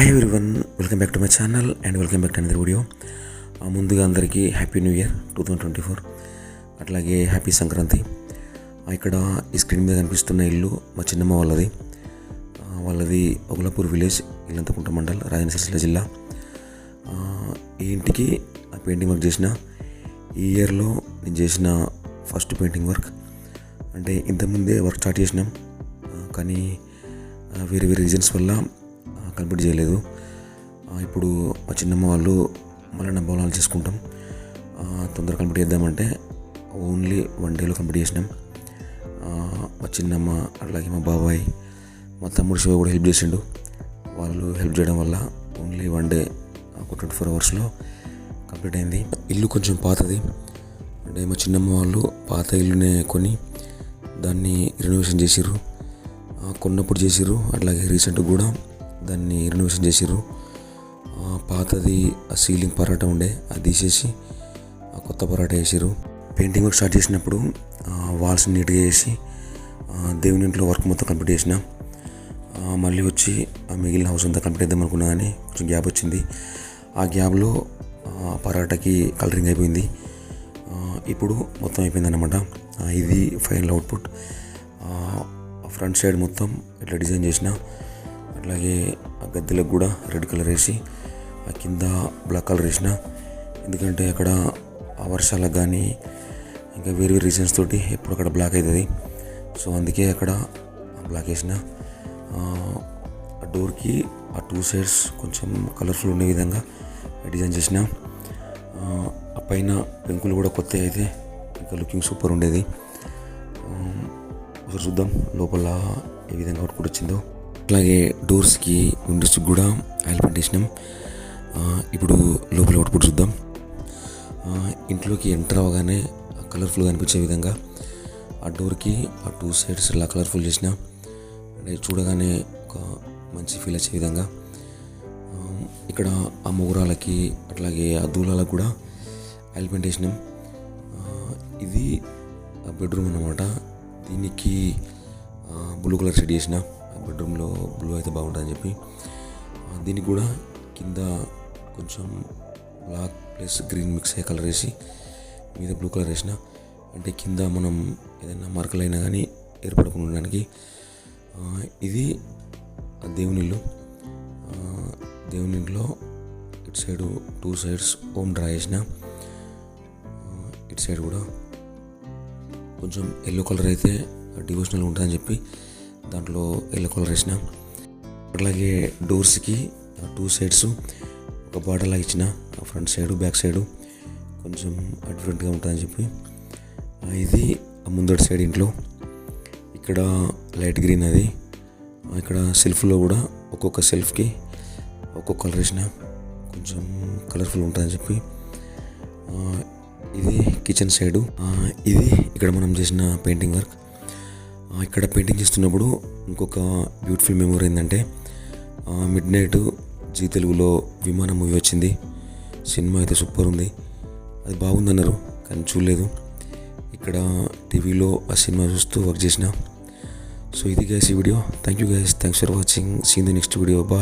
Hi one welcome back to my channel and welcome back to another video ముందుగా అందరికీ happy new year two thousand twenty four అట్లాగే happy Sankranti. Uh, ఇక్కడ ఈ screen మీద కనిపిస్తున్న ఇల్లు మా చిన్నమ్మ వాళ్ళది. Uh, వాళ్ళది ఒగలాపూర్ విలేజ్ ఇల్లంతకుంట మండల్ రాజన్న జిల్లా. Uh, ఈ ఇంటికి ఆ పెయింటింగ్ వర్క్ చేసిన ఈ ఇయర్లో నేను చేసిన ఫస్ట్ పెయింటింగ్ వర్క్ అంటే ఇంతకుముందే వర్క్ స్టార్ట్ చేసినాం. కానీ వేరే వేరే రీజన్స్ వల్ల కంప్లీట్ చేయలేదు. ఇప్పుడు మా చిన్నమ్మ వాళ్ళు మళ్ళీ నా బౌలాలు చేసుకుంటాం. తొందరగా కంప్లీట్ చేద్దామంటే ఓన్లీ వన్ డేలో కంప్లీట్ చేసినాం. మా చిన్నమ్మ అట్లాగే మా బాబాయ్ మా తమ్ముడు శివ కూడా హెల్ప్ చేసిండు. వాళ్ళు హెల్ప్ చేయడం వల్ల ఓన్లీ వన్ డే ఒక ట్వంటీ ఫోర్ అవర్స్లో కంప్లీట్ అయింది. ఇల్లు కొంచెం పాతది. అంటే మా చిన్నమ్మ వాళ్ళు పాత ఇల్లునే కొని దాన్ని రెనోవేషన్ చేసిర్రు. కొన్నప్పుడు చేసిర్రు. అట్లాగే రీసెంట్గా కూడా దాన్ని రెనోవేషన్ చేసిర్రు. పాతది ఆ సీలింగ్ పరాటా ఉండే అది తీసేసి కొత్త పరాటా వేసిర్రు. పెయింటింగ్ వర్క్ స్టార్ట్ చేసినప్పుడు వాల్స్ నీట్గా వేసి దేవుని ఇంట్లో వర్క్ మొత్తం కంప్లీట్ చేసిన. మళ్ళీ వచ్చి ఆ మిగిలిన హౌస్ అంతా కంప్లీట్ చేద్దాం అనుకున్నా కానీ కొంచెం గ్యాప్ వచ్చింది. ఆ గ్యాప్లో పరాటాకి కలరింగ్ అయిపోయింది. ఇప్పుడు మొత్తం అయిపోయింది అనమాట ఇది ఫైనల్ అవుట్పుట్ ఫ్రంట్ సైడ్ మొత్తం ఇట్లా డిజైన్ చేసిన. అట్లాగే ఆ గద్దెలకు కూడా రెడ్ కలర్ వేసి ఆ కింద బ్లాక్ కలర్ వేసిన. ఎందుకంటే అక్కడ ఆ వర్షాలకు కానీ ఇంకా వేరే వేరే రీజన్స్ తోటి ఎప్పుడు అక్కడ బ్లాక్ అవుతుంది సో అందుకే అక్కడ బ్లాక్ వేసిన. ఆ, డోర్కి ఆ టూ సైడ్స్ కొంచెం కలర్ఫుల్ ఉండే విధంగా డిజైన్ చేసిన. ఆ, పైన పెంకులు కూడా కొత్త అయితే ఇంకా లుకింగ్ సూపర్ ఉండేది. ఒకసారి చూద్దాం లోపల ఏ విధంగా అవుట్పుట్ వచ్చిందో. అట్లాగే డోర్స్కి విండోస్కి కూడా ఆయిల్ పెయింట్ వేసినాం ఇప్పుడు లోపల అవుట్పుట్ చూద్దాం. ఇంట్లోకి ఎంటర్ అవ్వగానే కలర్ఫుల్గా అనిపించే విధంగా ఆ డోర్కి ఆ టూ సైడ్స్ ఇలా కలర్ఫుల్ చేసిన అంటే చూడగానే ఒక మంచి ఫీల్ వచ్చే విధంగా. ఇక్కడ ఆ మొగురాలకి అట్లాగే ఆ దూలాలకు కూడా ఆయిల్ పెయింట్ వేసినాం ఆ, ఇది బెడ్రూమ్ అన్నమాట. దీనికి బ్లూ కలర్ షెడ్ చేసిన బెడ్రూమ్లో బ్లూ అయితే బాగుంటుందని చెప్పి దీనికి కూడా కింద కొంచెం బ్లాక్ ప్లస్ గ్రీన్ మిక్స్ అయ్యే కలర్ వేసి మీద బ్లూ కలర్ వేసిన అంటే కింద మనం ఏదైనా మరకలైనా అయినా కానీ ఏర్పడకుండా ఉండడానికి ఇది దేవునిల్లు దేవునిలో ఇట్ ఇటు side two sides Om draw చేసిన ఇట్ ఇటు సైడ్ కూడా కొంచెం ఎల్లో కలర్ అయితే డివోషనల్ ఉంటుందని చెప్పి దాంట్లో ఎల్లో కలర్ వేసిన. అట్లాగే డోర్స్కి టూ సైడ్స్ ఒక బార్డర్ లాగా ఇచ్చిన. ఫ్రంట్ సైడు బ్యాక్ సైడు కొంచెం డిఫరెంట్గా ఉంటుందని చెప్పి. ఇది ఆ ముందటి సైడ్ ఇంట్లో. ఇక్కడ లైట్ గ్రీన్ అది. ఇక్కడ సెల్ఫ్లో కూడా ఒక్కొక్క సెల్ఫ్కి ఒక్కొక్క కలర్ వేసిన. కొంచెం కలర్ఫుల్ ఉంటుందని చెప్పి. ఇది కిచెన్ సైడు ఇది ఇక్కడ మనం చేసిన పెయింటింగ్ వర్క్ ఇక్కడ పెయింటింగ్ చేస్తున్నప్పుడు ఇంకొక బ్యూటిఫుల్ మెమొరీ ఏంటంటే మిడ్ నైట్ జీ తెలుగులో విమానం మూవీ వచ్చింది. సినిమా అయితే సూపర్ ఉంది. అది బాగుందన్నారు కానీ చూడలేదు. ఇక్కడ టీవీలో ఆ సినిమా చూస్తూ వర్క్ చేసిన. సో ఇది గైస్ ఈ video. Thank you guys thanks for watching seen the next video bye